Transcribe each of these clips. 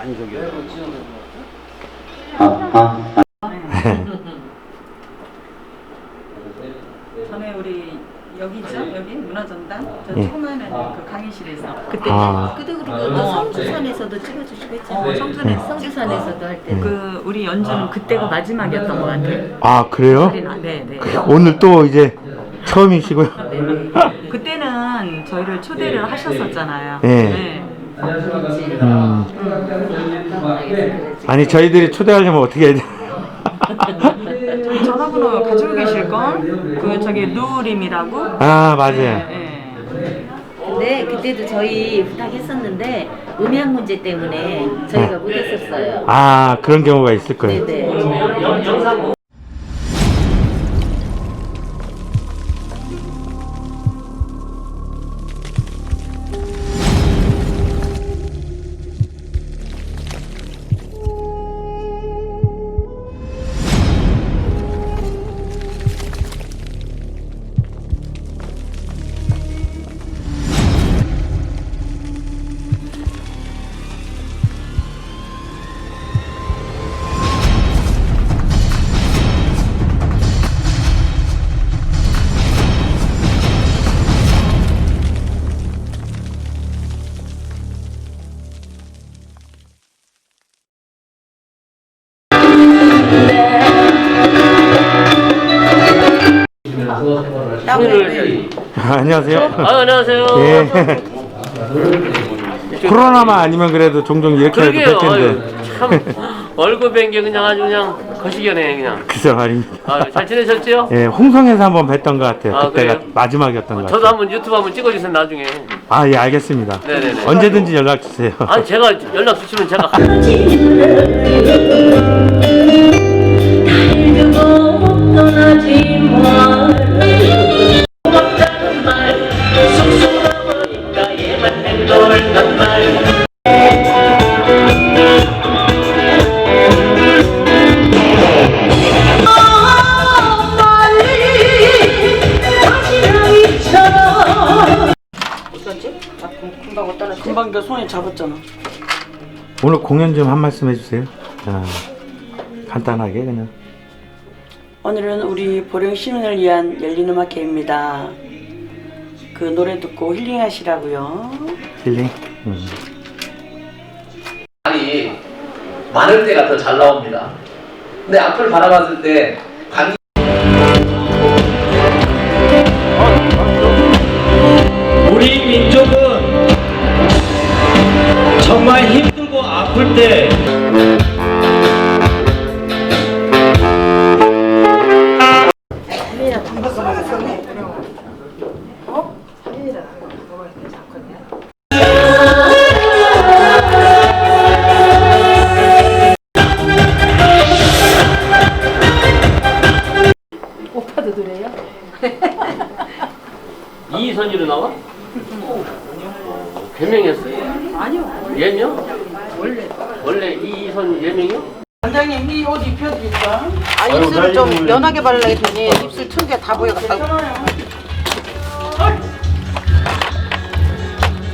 안석이요. 전에 우리 여기 있죠? 여기 문화전당 저 예. 조그마한 그 강의실에서 그때 아. 그때 그리고 또 성주산에서도 찍어주시고 했잖아요. 어, 성주산에 성주산에서도 할 때. 그 우리 연주는 그때가 마지막이었던 것 같아요. 아 그래요? 네, 네. 오늘 또 이제 처음이시고요. 그때는 저희를 초대를 하셨었잖아요. 네. 음. 아니 저희들이 초대하려면 어떻게 해야 돼? 저희 전화번호 가지고 계실 건? 그 저기 루림이라고? 아 맞아요. 네. 근데 그때도 저희 부탁했었는데 음향 문제 때문에 저희가 못했었어요. 아 그런 경우가 있을 거예요. 네네. 아, 안녕하세요. 아, 안녕하세요. 예. 코로나만 아니면 그래도 종종 이렇게 해도 그러게요. 될 텐데. 아유, 참 얼굴 뵌게 그냥 아주 그냥 거시기하네 그냥. 그죠 말입니다. 아, 잘 지내셨죠? 예, 홍성에서 한번 뵀던 것 같아요. 아, 그때가 그래요? 마지막이었던 것 저도 같아요. 한번 유튜브 한번 찍어주세요 나중에. 아, 예, 알겠습니다. 네네네. 언제든지 연락 주세요. 아니 제가 연락 주시면 제가 금방 내 손에 잡았잖아. 오늘 공연 좀 한 말씀 해주세요. 아, 간단하게 그냥. 오늘은 우리 보령 시민을 위한 열린 음악 회입니다. 그 노래 듣고 힐링하시라고요. 힐링. 음. 많이 많을 때가 더 잘 나옵니다. 근데 앞을 바라봤을 때 관계 우리 민족 கூப்பிட்டு 원래 이선 예명이요? 원장님 이 옷 입혀드릴까? 아 입술을 좀 연하게 바르려 했더니 입술 튼게 다 보여갖고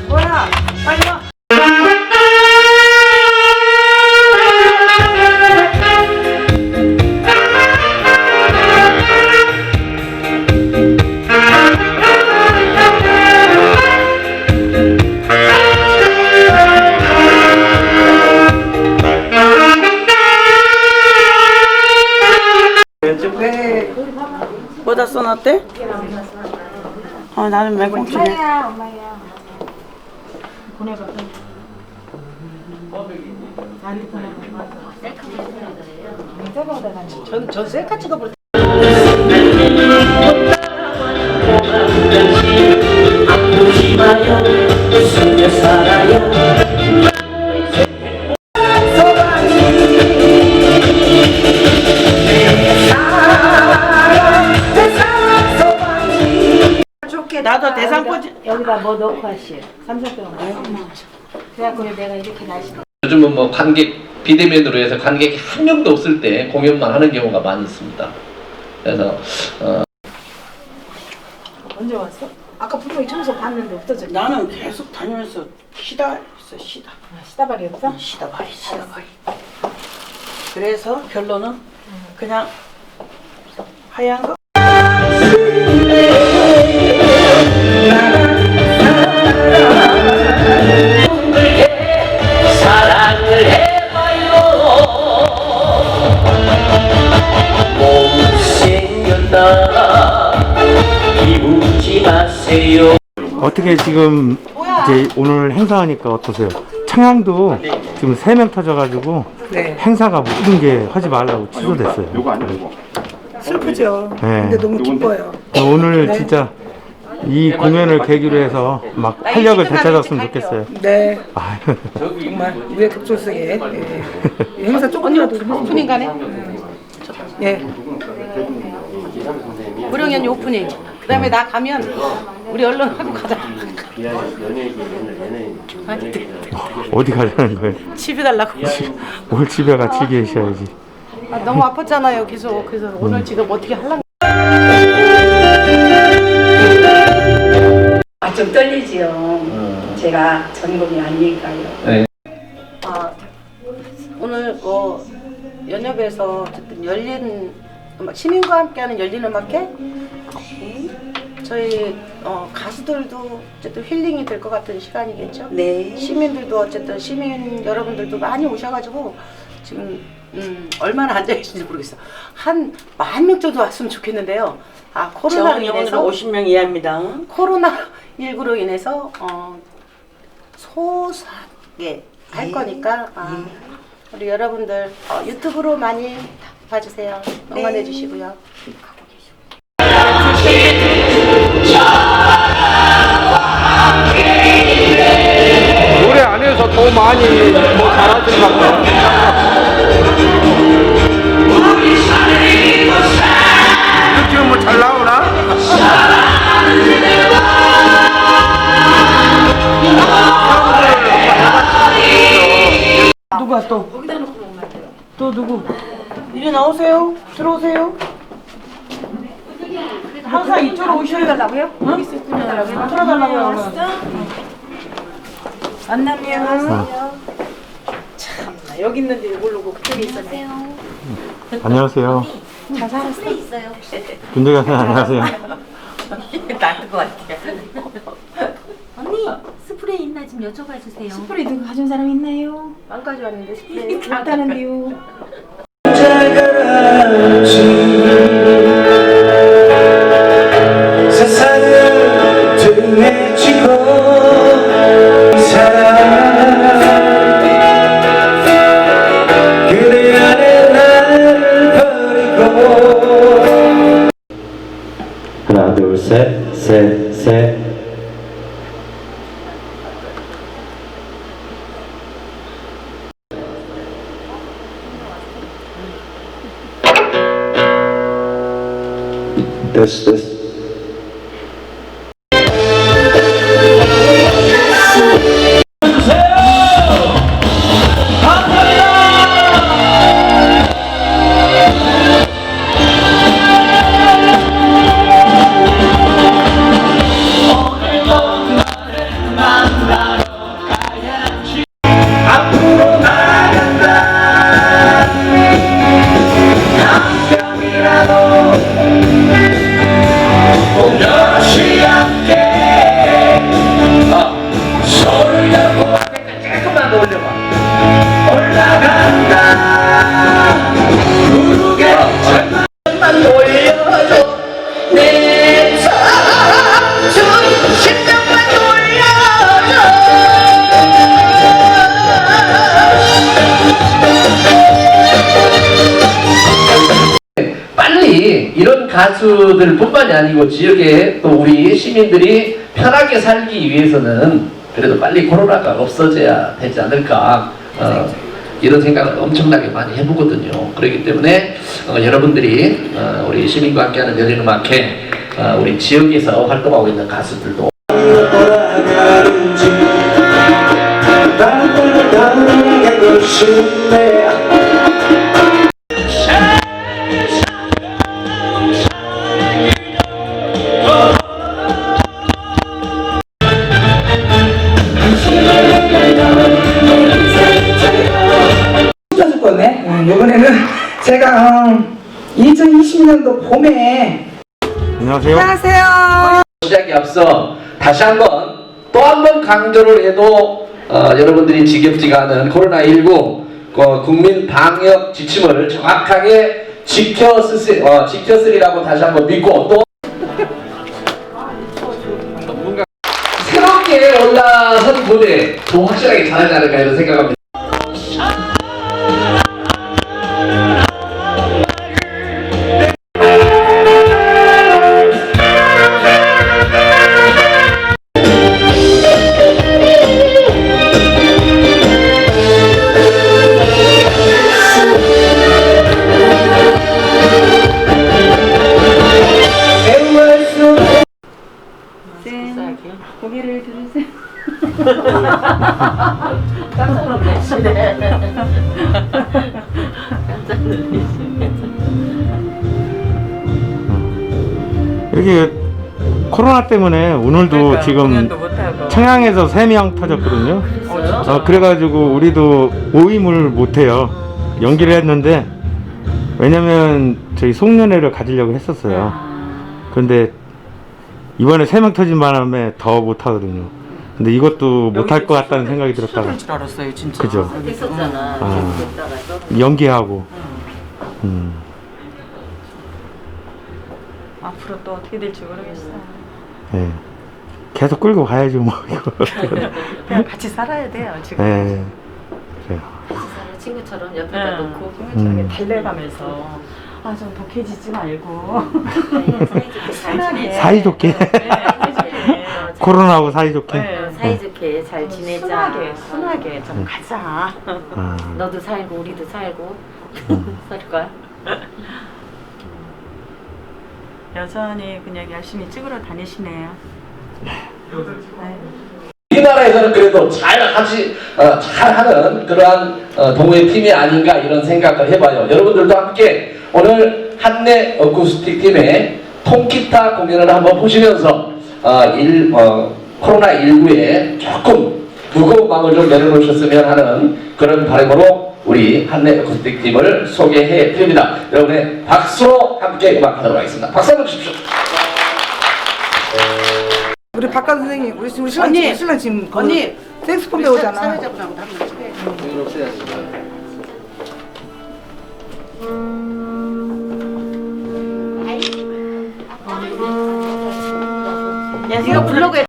뭐야? 빨리 와. 뭐다 써놨대? 아 나는 맨공주네. 전 셀카 찍어볼 나도 대상 포지. 여기다 뭐 넣고 하시오. 삼성병원. 그래갖고 내가 이렇게 날씨. 요즘은 뭐 관객 비대면으로 해서 관객이 한 명도 없을 때 공연만 하는 경우가 많이 있습니다. 그래서 어, 언제 왔어? 아까 분명히 청소 봤는데 없어졌 나는 계속 다니면서 쉬다 있어 시다. 시다발이었어? 시다바리 시다바리. 그래서 결론은 그냥 하얀 거. 어떻게 지금 이제 오늘 행사하니까 어떠세요? 청양도 지금 세 명 터져가지고 행사가 모든 게 하지 말라고 취소됐어요. 슬프죠. 네. 근데 너무 기뻐요. 오늘 진짜 이 공연을 계기로 해서 막 활력을 되찾았으면 좋겠어요. 네. 아유, 정말 우리의 급소식에 예. 이 행사 조금이라도 좀 해주고. 오프닝 가네. 예. 무령연 오프닝. 그다음에 나 가면 우리 얼른 하고 가자. 어디 가자는 거예요? 집에 달라고. 올 집에 같이 계셔야지. 아, 너무 아팠잖아요. 계속 그래서 오늘 지금 어떻게 하려고. 아, 좀 떨리지요. 제가 전공이 아니니까요. 아, 오늘 뭐 연협에서 어쨌든 열린 음악, 시민과 함께하는 열린 음악회 음, 저희 어, 가수들도 어쨌든 힐링이 될 것 같은 시간이겠죠. 네. 시민들도 어쨌든 시민 여러분들도 많이 오셔가지고 지금 음, 얼마나 앉아 계신지 모르겠어. 한 만 명 정도 왔으면 좋겠는데요. 아 코로나로 인해서 50명 이하입니다. 코로나 19로 인해서 어, 소소하게 할 거니까 아, 우리 여러분들 어, 유튜브로 많이 봐주세요. 응원해 주시고요. 노래 안에서 더 많이 뭐 잘하실 것 같아요. 이렇게 하면 잘 나오나? 누가 또? 또 누구? 나오세요. 들어오세요. 항상 이쪽으로 오셔야 달라고요? 응? 틀어달라고요. 여기 있는데 모르고 그쪽에 있었네. 안녕하세요. 잘 살았어? 있어요. 윤대가 선 안녕하세요. 나을 것 같아요. 언니 스프레이 있나 좀 여쭤봐 주세요. 스프레이 누가 가져온 사람 있나요? 안 가져왔는데 스프레이. 없다는데요. 됐어 가수들뿐만이 아니고 지역에 또 우리 시민들이 편하게 살기 위해서는 그래도 빨리 코로나가 없어져야 되지 않을까 어, 이런 생각을 엄청나게 많이 해보거든요. 그렇기 때문에 어, 여러분들이 어, 우리 시민과 함께하는 열린음악회 어, 우리 지역에서 활동하고 있는 가수들도 싶네 제가 음, 2020년도 봄에 안녕하세요. 안녕하세요. 시작에 앞서 다시 한번 또 한 번 강조를 해도 어, 여러분들이 지겹지가 않은 코로나19 어, 국민 방역 지침을 정확하게 지켰으, 어, 지켰으리라고 다시 한번 믿고 또 새롭게 올라선 무대 더 확실하게 잘하지 않을까 이런 생각합니다. 여기 코로나 때문에 오늘도 그러니까 지금 공연도 못하고. 청양에서 3명 터졌거든요. 어, 그래가지고 우리도 모임을 못해요. 연기를 했는데 왜냐면 저희 송년회를 가지려고 했었어요. 그런데 이번에 3명 터진 바람에 더 못하거든요. 근데 이것도 못할 것 같다는 생각이 들었다가 줄 알았어요, 진짜. 그죠. 했었잖아. 아. 연기하고 음. 앞으로 또 어떻게 될지 모르겠어요. 예. 계속 끌고 가야죠 뭐 이거. 그냥 같이 살아야 돼요, 지금. 예. 그래요. 친구처럼 옆에다 응. 놓고 힘차게 음. 달래가면서 아 좀 독해지지 말고 사이좋게 사이좋게 네, 사이좋게 코로나하고 사이좋게. 네. 사이좋게 잘 지내자. 순하게 순하게 좀 음. 가자. 아, 너도 살고 우리도 살고 음. 살 거야. 여전히 그냥 열심히 찍으러 다니시네요. 네. 우리나라에서는 그래도 잘 같이 어, 잘 하는 그러한 어, 동호회 팀이 아닌가 이런 생각을 해봐요. 여러분들도 함께 오늘 한내 어쿠스틱 팀의 통기타 공연을 한번 보시면서 어, 일, 어, 코로나 19에 조금 무거운 마음을 좀 내려놓으셨으면 하는 그런 바람으로 우리 한내 어쿠스틱 팀을 소개해 드립니다. 여러분의 박수로 함께 음악하도록 하겠습니다. 박수 한번 주십시오. 우리 박가 선생님, 우리, 우리 신랑, 언니! 우리 신랑 지금 그 언니! 색소폰 배우잖아. 사회자분하고 한번 찍어야지. 야, 이거 블로그에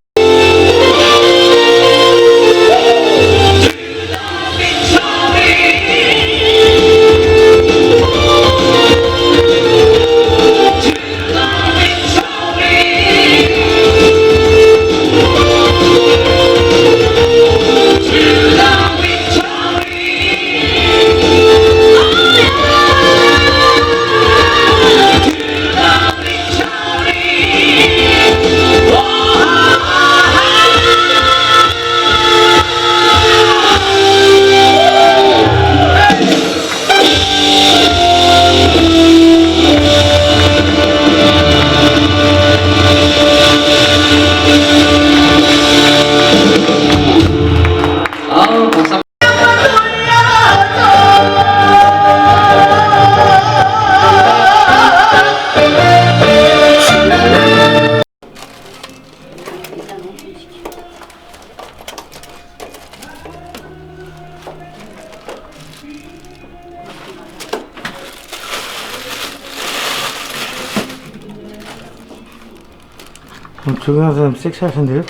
그럼 조경환 선생님 섹시하신데요?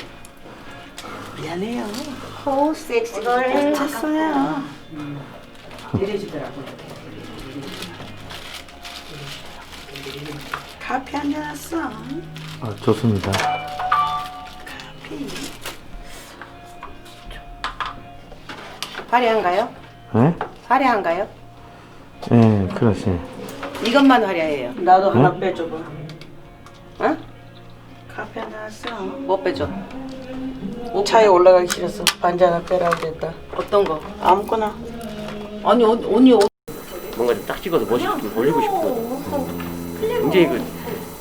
호 섹시걸 쳤어요. 카페 한잔 왔어. 아, 좋습니다. 화려한가요? 예? 화려한가요? 예, 그렇지. 이것만 화려해요. 나도 하나 빼줘봐. 어? 한잔 왔어. 뭐 빼줘? 차에 올라가기 싫었어. 반지 하나 빼라고 했다. 어떤 거? 아무거나. 아니 언- 언니 옷 뭔가 좀 딱 찍어서 멋있게 좀 올리고 싶고 굉장히 그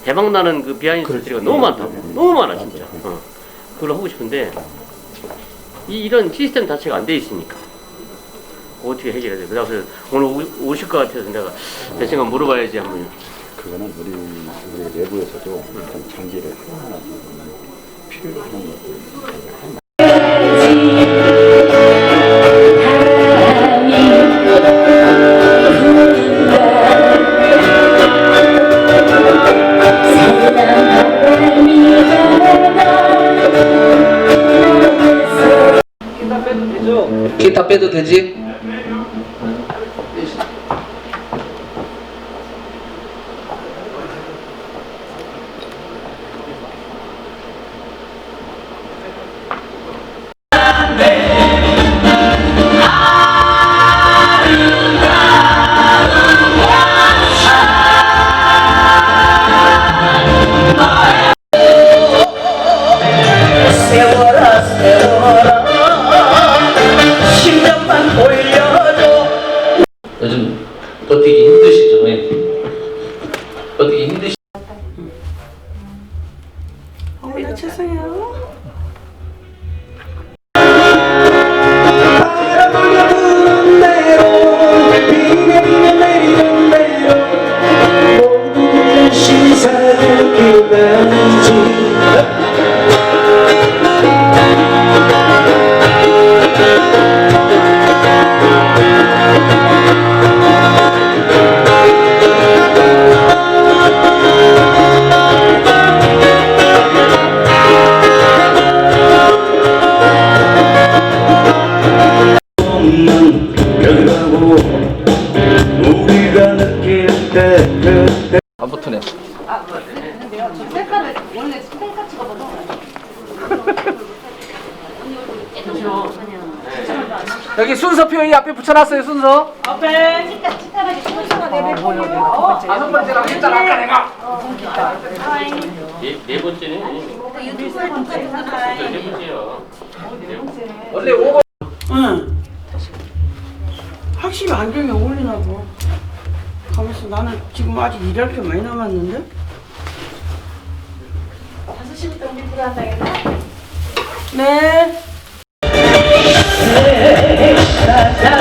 대박 나는 그 비하인드 스토리가 너무 많다고 너무 많아 진짜 어. 그걸 하고 싶은데 이 이런 시스템 자체가 안 돼 있으니까 어떻게 해결해야 돼? 그래서 오늘 오, 오실 것 같아서 내가 몇 시간 물어봐야지 한번. 그거는 우리 우리 내부에서도 일단 장기를 하나하나 필요한 것들 기타 빼도 되지? 여기 순서 표 이 앞에 붙여놨어요 순서. 앞에. 다섯 번째로 했잖아 아까 내가. 네, 네 번째는 네 번째요. 원래 오버. 응. 확실히 안경이 어울리나 봐. 가만있어. 나는 지금 아직 일할 게 많이 남았는데? 5시부터 우리 들어간다겠다? 네. 사